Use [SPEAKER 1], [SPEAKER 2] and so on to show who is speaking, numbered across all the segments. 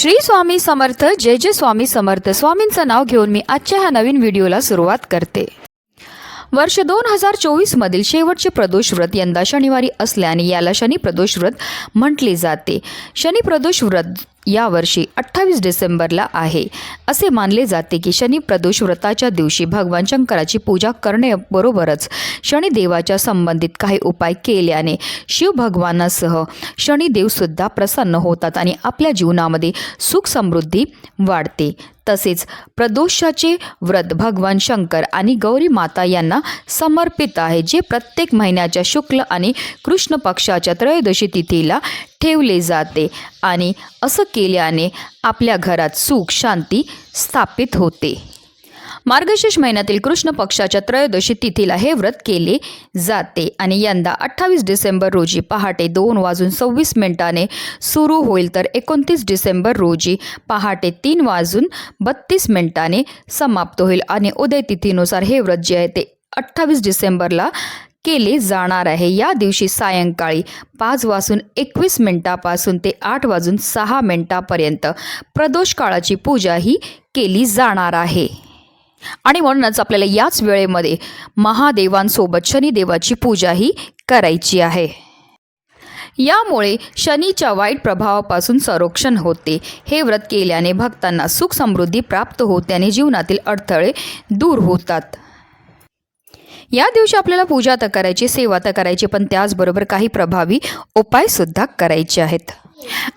[SPEAKER 1] श्री स्वामी समर्थ जय जय स्वामी समर्थ. स्वामींचं नाव घेऊन मी आजच्या ह्या नवीन व्हिडिओला सुरुवात करते. वर्ष दोन हजार चोवीसमधील शेवटचे प्रदोष व्रत यंदा शनिवारी असल्याने याला शनी प्रदोष व्रत म्हटले जाते. शनी प्रदोष व्रत यावर्षी अठ्ठावीस डिसेंबरला आहे. असे मानले जाते की शनी प्रदोष व्रताच्या दिवशी भगवान शंकराची पूजा करण्याबरोबरच शनिदेवाच्या संबंधित काही उपाय केल्याने शिव भगवानासह शनिदेवसुद्धा प्रसन्न होतात आणि आपल्या जीवनामध्ये सुख समृद्धी वाढते. तसेच प्रदोषाचे व्रत भगवान शंकर आणि गौरी माता यांना समर्पित आहे जे प्रत्येक महिन्याच्या शुक्ल आणि कृष्ण पक्षाच्या त्रयोदशी तिथीला ठेवले जाते आणि असं केल्याने आपल्या घरात सुख शांती स्थापित होते. मार्गशीर्ष महिन्यातील कृष्ण पक्षाच्या त्रयोदशी तिथीला हे व्रत केले जाते आणि यंदा अठ्ठावीस डिसेंबर रोजी पहाटे दोन वाजून सव्वीस मिनिटाने सुरू होईल तर एकोणतीस डिसेंबर रोजी पहाटे तीन वाजून बत्तीस मिनिटाने समाप्त होईल. आणि उदय तिथीनुसार हे व्रत जे आहे ते अठ्ठावीस डिसेंबरला केले जाणार आहे. या दिवशी सायंकाळी पाच वाजून एकवीस मिनिटापासून ते आठ वाजून सहा मिनिटापर्यंत प्रदोष काळाची पूजा ही केली जाणार आहे. आणि म्हणूनच आपल्याला याच वेळेमध्ये महादेवांसोबत शनिदेवाची पूजाही करायची आहे. यामुळे शनीच्या वाईट प्रभावापासून संरक्षण होते. हे व्रत केल्याने भक्तांना सुख समृद्धी प्राप्त होते आणि जीवनातील अडथळे दूर होतात. या दिवशी आपल्याला पूजा तर करायची सेवा तर करायची पण त्याचबरोबर काही प्रभावी उपायसुद्धा करायचे आहेत.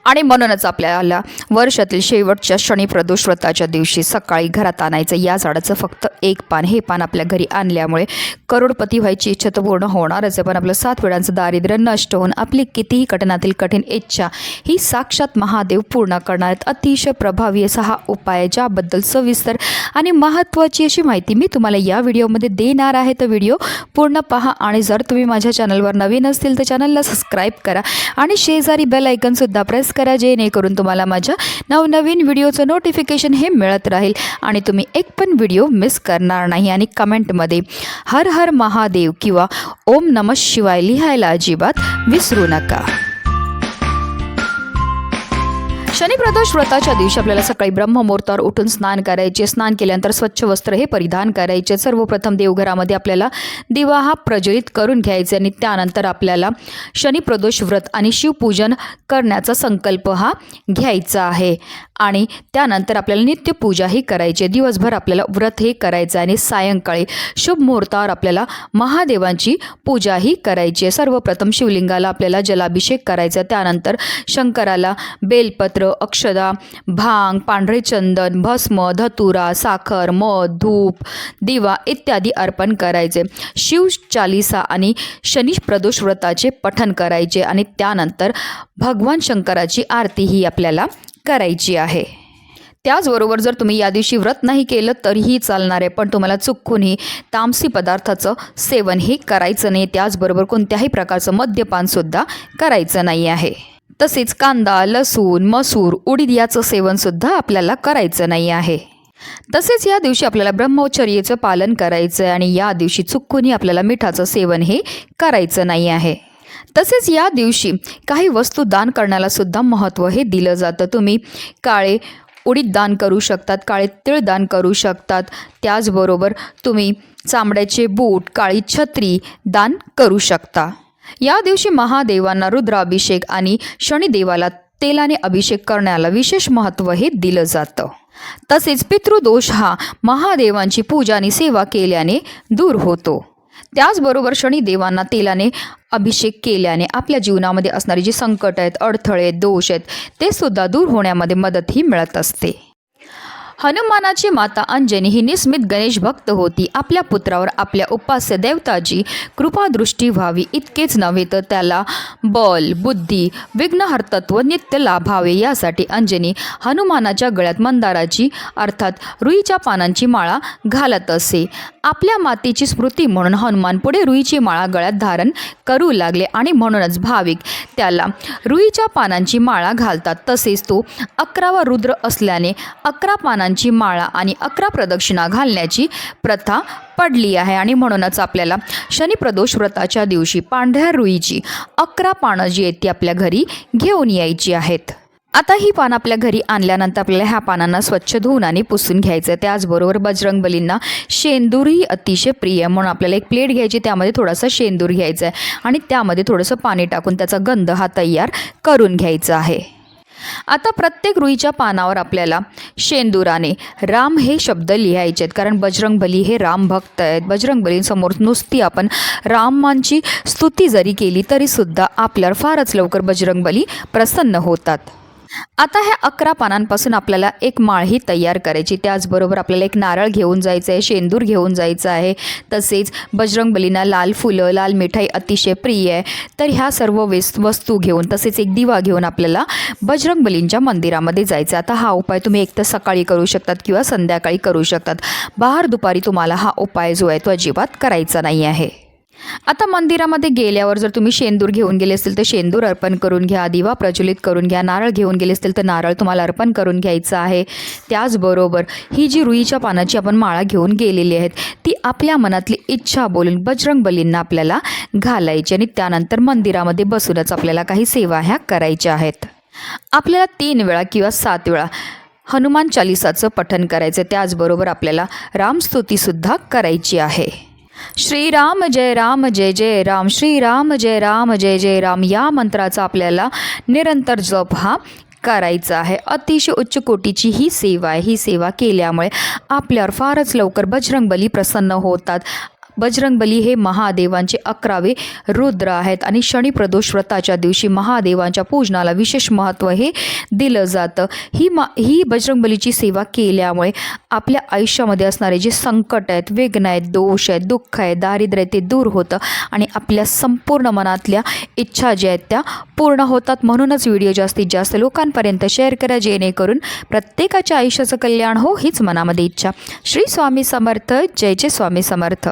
[SPEAKER 1] आणि म्हणूनच आपल्याला वर्षातील शेवटच्या शनी प्रदोष व्रताच्या दिवशी सकाळी घरात आणायचं या झाडाचं फक्त एक पान. हे पान आपल्या घरी आणल्यामुळे करोडपती व्हायची इच्छा तर पूर्ण होणारच आहे. पण आपलं सात वेळांचं दारिद्र्य नष्ट होऊन आपली कितीही कठीणातील कठीण इच्छा ही साक्षात महादेव पूर्ण करणार आहेत. अतिशय प्रभावी असा हा उपाय आहे ज्याबद्दल सविस्तर आणि महत्त्वाची अशी माहिती मी तुम्हाला या व्हिडिओमध्ये देणार आहे. तर व्हिडिओ पूर्ण पहा आणि जर तुम्ही माझ्या चॅनलवर नवीन असतील तर चॅनलला सबस्क्राईब करा आणि शेजारी बेल ऐकनसुद्धा प्रेस करा जेणेकरून तुम्हाला माझ्या नवनवीन व्हिडिओचं नोटिफिकेशन हे मिळत राहील आणि तुम्ही एक पण व्हिडिओ मिस करणार नाही. आणि कमेंटमध्ये हर हर महादेव किंवा ओम नमः शिवाय लिहायला अजिबात विसरू नका. शनिप्रदोष व्रताच्या दिवशी आपल्याला सकाळी ब्रह्ममुहूर्तावर उठून स्नान करायचे. स्नान केल्यानंतर स्वच्छ वस्त्र हे परिधान करायचे. सर्वप्रथम देवघरामध्ये आपल्याला दिवा हा प्रज्वलित करून घ्यायचे आणि त्यानंतर आपल्याला शनिप्रदोष व्रत आणि शिवपूजन करण्याचा संकल्प हा घ्यायचा आहे. आणि त्यानंतर आपल्याला नित्यपूजाही करायची. आहे. दिवसभर आपल्याला व्रत हे करायचं आहे आणि सायंकाळी शुभ मुहूर्तावर आपल्याला महादेवांची पूजाही करायची. आहे सर्वप्रथम शिवलिंगाला आपल्याला जलाभिषेक करायचा. त्यानंतर शंकराला बेलपत्र अक्षदा भांग पांढरे चंदन भस्म धतुरा साखर मध धूप दिवा इत्यादी अर्पण करायचे. शिव चालिसा आणि शनी प्रदोष व्रताचे पठन करायचे आणि त्यानंतर भगवान शंकराची आरती ही आपल्याला करायची आहे. त्याचबरोबर जर तुम्ही या दिवशी व्रत नाही केलं तरीही चालणार आहे पण तुम्हाला चुकूनही तामसी पदार्थाचं सेवन हे करायचं नाही त्याचबरोबर कोणत्याही प्रकारचं मद्यपानसुद्धा करायचं नाही आहे. तसेच कांदा लसूण मसूर उडीद याचं सेवनसुद्धा आपल्याला करायचं नाही आहे. तसेच या दिवशी आपल्याला ब्रह्मचर्याचं पालन करायचं आहे आणि या दिवशी चुकूनही आपल्याला मिठाचं सेवन हे करायचं नाही आहे. तसेच या दिवशी काही वस्तू दान करण्याला सुद्धा महत्त्व हे दिलं जातं. तुम्ही काळे उडीद दान करू शकतात काळे तिळ दान करू शकतात. त्याचबरोबर तुम्ही चांबड्याचे बूट काळी छत्री दान करू शकता. या दिवशी महादेवांना रुद्राभिषेक आणि शनिदेवाला तेलाने अभिषेक करण्याला विशेष महत्त्व हे दिलं जातं. तसेच पितृदोष हा महादेवांची पूजा आणि सेवा केल्याने दूर होतो. त्याचबरोबर शनिदेवांना तेलाने अभिषेक केल्याने आपल्या जीवनामध्ये असणारी जी संकट आहेत अडथळे दोष आहेत ते सुद्धा दूर होण्यामध्ये मदतही मिळत असते. हनुमानाची माता अंजनी ही निस्मित गणेश भक्त होती. आपल्या पुत्रावर आपल्या उपास्य देवताची कृपादृष्टी व्हावी. इतकेच नव्हे तर त्याला बल बुद्धी विघ्नहर्तत्व नित्य लाभावे यासाठी अंजनी हनुमानाच्या गळ्यात मंदाराची अर्थात रुईच्या पानांची माळा घालत असे. आपल्या मातेची स्मृती म्हणून हनुमान पुढे रुईची माळा गळ्यात धारण करू लागले आणि म्हणूनच भाविक त्याला रुईच्या पानांची माळा घालतात. तसेच तो अकरावा रुद्र असल्याने अकरा पानांची माळा आणि अकरा प्रदक्षिणा घालण्याची प्रथा पडली आहे. आणि म्हणूनच आपल्याला शनिप्रदोष व्रताच्या दिवशी पांढऱ्या रुईची अकरा पानं जी आहेत ती आपल्या घरी घेऊन यायची आहेत. आता ही पानं आपल्या घरी आणल्यानंतर आपल्याला ह्या पानांना स्वच्छ धुवून आणि पुसून घ्यायचं आहे त्याचबरोबर बजरंगबलींना शेंदूरही अतिशय प्रिय आहे म्हणून आपल्याला एक प्लेट घ्यायची त्यामध्ये थोडासा शेंदूर घ्यायचा आहे आणि त्यामध्ये थोडंसं पाणी टाकून त्याचा गंध हा तयार करून घ्यायचा आहे. आता प्रत्येक रुईच्या पानावर आपल्याला शेंदुराने राम हे शब्द लिहायचे आहेत कारण बजरंगबली हे राम भक्त आहेत. बजरंगबलींसमोर नुसती आपण रामांची स्तुती जरी केली तरीसुद्धा आपल्यावर फारच लवकर बजरंगबली प्रसन्न होतात. आता ह्या अकरा पानांपासून आपल्याला एक माळही तयार करायची. त्याचबरोबर आपल्याला एक नारळ घेऊन जायचं आहे शेंदूर घेऊन जायचं आहे. तसेच बजरंगबलींना लाल फुलं लाल मिठाई अतिशय प्रिय आहे. तर ह्या सर्व वेस वस्तू घेऊन तसेच एक दिवा घेऊन आपल्याला बजरंगबलींच्या मंदिरामध्ये जायचं आता हा उपाय तुम्ही एक तर सकाळी करू शकतात किंवा संध्याकाळी करू शकतात. बाहेर दुपारी तुम्हाला हा उपाय जो आहे तो अजिबात करायचा नाही आहे. आता मंदिरामध्ये गेल्यावर जर तुम्ही शेंदूर घेऊन गेले असतील तर शेंदूर अर्पण करून घ्या दिवा प्रज्वलित करून घ्या नारळ घेऊन गेले असतील तर नारळ तुम्हाला अर्पण करून घ्यायचं आहे. त्याचबरोबर ही जी रुईच्या पानाची आपण माळा घेऊन गेलेली आहेत ती आपल्या मनातली इच्छा बोलून बजरंगबलींना आपल्याला घालायची आणि त्यानंतर मंदिरामध्ये बसूनच आपल्याला काही सेवा ह्या करायच्या आहेत. आपल्याला तीन वेळा किंवा सात वेळा हनुमान चालिसाचं पठण करायचं त्याचबरोबर आपल्याला रामस्तुतीसुद्धा करायची आहे. श्रीराम जय राम जय जय राम. श्रीराम जय राम जय जय राम. या मंत्राचा आपल्याला निरंतर जप हा करायचा आहे. अतिशय उच्च कोटीची ही सेवा आहे. ही सेवा केल्यामुळे आपल्यावर फारच लवकर बजरंगबली प्रसन्न होतात. बजरंगबली हे महादेवांचे अकरावे रुद्र आहेत आणि शनी प्रदोष व्रताच्या दिवशी महादेवांच्या पूजनाला विशेष महत्त्व हे दिलं जातं. ही मा ही बजरंगबलीची सेवा केल्यामुळे आपल्या आयुष्यामध्ये असणारे जे संकट आहेत विघ्न आहेत दोष आहेत दुःख आहे दारिद्र्य आहे ते दूर होतं आणि आपल्या संपूर्ण मनातल्या इच्छा ज्या आहेत त्या पूर्ण होतात. म्हणूनच व्हिडिओ जास्तीत जास्त लोकांपर्यंत शेअर करा जेणेकरून प्रत्येकाच्या आयुष्याचं कल्याण हो हीच मनामध्ये इच्छा. श्री स्वामी समर्थ. जय जय स्वामी समर्थ.